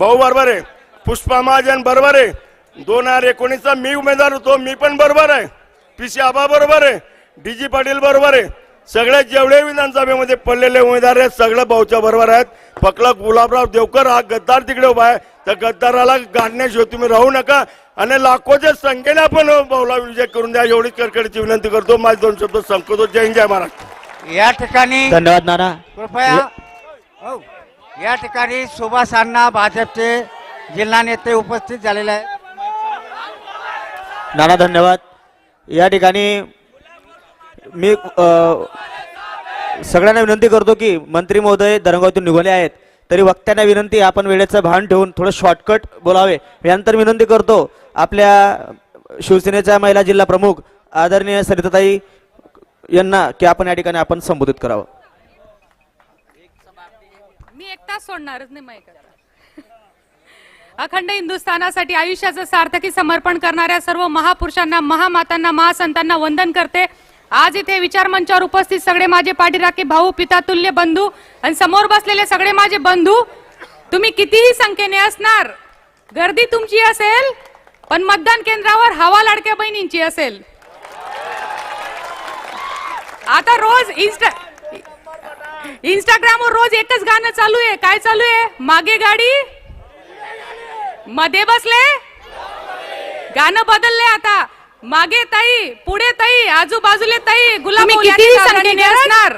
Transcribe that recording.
भाऊ बरोबर आहे. पुष्पा महाजन बरोबर आहे. दोन हजार एकोणीसचा मी उमेदवार होतो मी पण बरोबर आहे. पी सी आबा बरोबर आहे. डी जी पाटील बरोबर आहे. सगळे जेवढे विधानसभेमध्ये पडलेले उमेदवार आहेत सगळे भाऊच्या बरोबर आहेत. फक्त गुलाबराव देवकर हा गद्दार तिकडे उभा आहे. त्या गद्दाराला गाडण्याशिवाय तुम्ही राहू नका. आणि लाखोच्या संख्येने आपण भाऊला विजय करून द्या. एवढीच कडकडीची विनंती करतो. माझे दोन शब्द संपतो. जय हिंद जय महाराष्ट्र. या ठिकाणी धन्यवाद नाना. कृपया हो. या ठिकाणी सुभाष अण्णा भाजपचे जिल्हा नेते उपस्थित झालेले आहे नाना धन्यवाद. या ठिकाणी मी सगळ्यांना विनंती करतो की मंत्री महोदय दरंगावतून निघाले आहेत तरी वक्त्यांना विनंती आपण वेळेचं भान ठेवून थोडं शॉर्टकट बोलावे. यानंतर विनंती करतो आपल्या शिवसेनेच्या महिला जिल्हा प्रमुख आदरणीय सरिताताई यांना की आपण या ठिकाणी आपण संबोधित करावं. मी एक तास सोडणारच नाही अखंड हिंदुस्थानासाठी आयुष्याचं सार्थकी समर्पण करणाऱ्या सर्व महापुरुषांना महामातांना महासंतांना वंदन करते. आज इथे विचार मंचावर उपस्थित सगळे माझे पाठीराखे भाऊ पितातुल्य बंधू आणि समोर बसलेले सगळे माझे बंधू तुम्ही कितीही संख्येने असणार गर्दी तुमची असेल पण मतदान केंद्रावर हवा लाडक्या बहिणींची असेल. आता रोज इन्स्टा इंस्टाग्रामवर रोज एकच गाणं चालू आहे. काय चालू आहे? मागे गाडी? मध्ये बसले? गाणं बदलले आता. मागे ताई पुढे ताई आजूबाजूले ताई गुलाब किती असणार